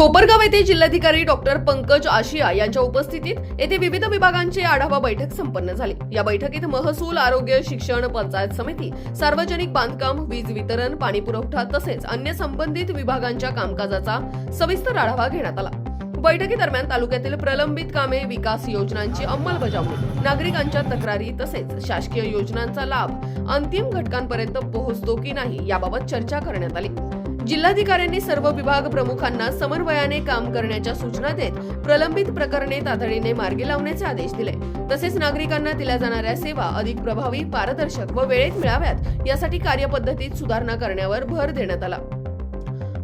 कोपरगाव येथे जिल्हाधिकारी डॉक्टर पंकज आशिया यांच्या उपस्थितीत येथे विविध विभागांची आढावा बैठक संपन्न झाली. या बैठकीत महसूल आरोग्य शिक्षण पंचायत समिती सार्वजनिक बांधकाम वीज वितरण पाणी पुरवठा तसेच अन्य संबंधित विभागांच्या कामकाजाचा सविस्तर आढावा घेण्यात आला. बैठकीदरम्यान तालुक्यातील प्रलंबित कामे विकास योजनांची अंमलबजावणी नागरिकांच्या तक्रारी तसेच शासकीय योजनांचा लाभ अंतिम घटकांपर्यंत पोहोचतो की नाही याबाबत चर्चा करण्यात आली. जिल्हाधिकाऱ्यांनी सर्व विभाग प्रमुखांना समन्वयाने काम करण्याच्या सूचना देत प्रलंबित प्रकरणे तातडीने मार्गी लावण्याचे आदेश दिले. तसेच नागरिकांना दिल्या जाणाऱ्या सेवा अधिक प्रभावी पारदर्शक व वेळेत मिळाव्यात यासाठी कार्यपद्धतीत सुधारणा करण्यावर भर देण्यात आला.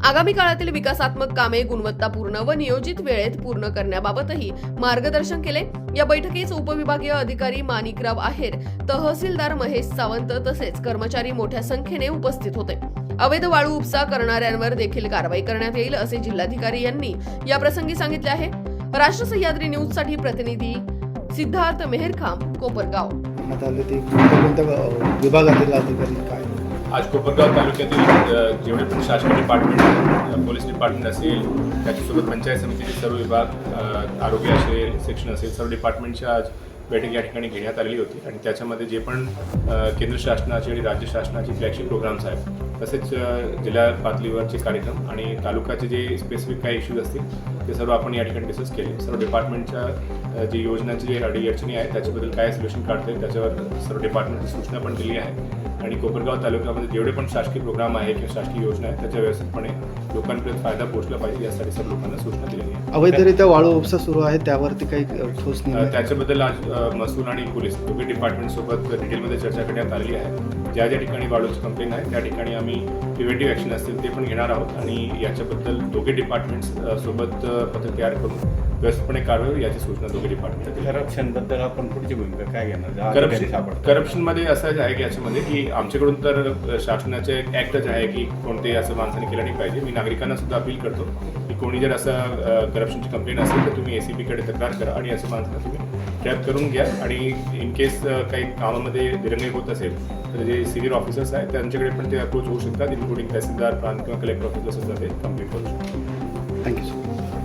आगामी काळातील विकासात्मक कामे गुणवत्तापूर्ण व नियोजित वेळेत पूर्ण करण्याबाबतही मार्गदर्शन केले. या बैठकीस उपविभागीय अधिकारी माणिकराव आहेर तहसीलदार महेश सावंत तसेच कर्मचारी मोठ्या संख्येने उपस्थित होते. अवैध वाळू उपसा करणाऱ्यांवर देखील कारवाई करण्यात येईल असे जिल्हाधिकारी यांनी या प्रसंगी सांगितले आहे. राष्ट्र सह्याद्री न्यूजसाठी प्रतिनिधी सिद्धार्थ मेहरखाम कोपरगाव. विभागातील अधिकारी काय आज कोपरगाव तालुक्यातील जेवढे पण शासकीय डिपार्टमेंट पोलीस डिपार्टमेंट असेल त्याच्यासोबत पंचायत समितीचे सर्व विभाग आरोग्य असेल शिक्षण असेल सर्व डिपार्टमेंटच्या आज बैठक या ठिकाणी घेण्यात आलेली होती आणि त्याच्यामध्ये जे पण केंद्र शासनाचे आणि राज्य शासनाचे फ्लॅगशिप प्रोग्राम्स आहेत तसेच जिल्हा पातळीवरचे कार्यक्रम आणि तालुक्याचे जे स्पेसिफिक काही इश्यूज असतील ते सर्व आपण या ठिकाणी डिस्कस केले. सर्व डिपार्टमेंटच्या जे योजनांची जे अडी अडचणी आहेत त्याच्याबद्दल काय सोल्युशन काढता येईल त्याच्यावर सर्व डिपार्टमेंटची सूचना पण दिली आहे. आणि कोपरगाव तालुक्यामध्ये जेवढे पण शासकीय प्रोग्राम आहे किंवा शासकीय योजना आहे त्याच्या व्यवस्थितपणे लोकांपर्यंत फायदा पोहोचला पाहिजे यासाठी सर्व लोकांना सूचना दिलेली आहे. अवैधरित्या वाळू उपसा सुरू आहे त्यावरती काही ठोस त्याच्याबद्दल आज महसूल आणि पोलीस दोघे डिपार्टमेंट सोबत डिटेलमध्ये चर्चा करण्यात आलेली आहे. ज्या ज्या ठिकाणी वाळूची कंप्लेन आहे त्या ठिकाणी आम्ही प्रिव्हेंटिव्ह ॲक्शन असतील ते पण घेणार आहोत आणि याच्याबद्दल दोघे डिपार्टमेंट्स सोबत पथक तयार करून व्यवस्थितपणे कारवाई होईल याची सूचना दोघे डिपार्टमेंट करप्शनबद्दल आपण पुढची भूमिका काय घेणार? करप्शन. करप्शनमध्ये असं आहे की याच्यामध्ये की आमच्याकडून तर शासनाचे ॲक्टच आहे की कोणते असं माणसाने केलं नाही पाहिजे. मी नागरिकांना सुद्धा अपील करतो की कोणी जर असं करप्शनची कंप्लेंट असेल तर तुम्ही ए सी बीकडे तक्रार करा आणि असं माणसाला तुम्ही ट्रॅप करून घ्या. आणि इन केस काही कामामध्ये दिरंगाई होत असेल तर जे सिनियर ऑफिसर्स आहेत त्यांच्याकडे पण ते अप्रोच होऊ शकतात. इन्क्लुडिंग तहसीलदार प्रांत किंवा कलेक्टर ऑफिसर सुद्धा ते कंप्लेंट करू शकतात. थँक्यू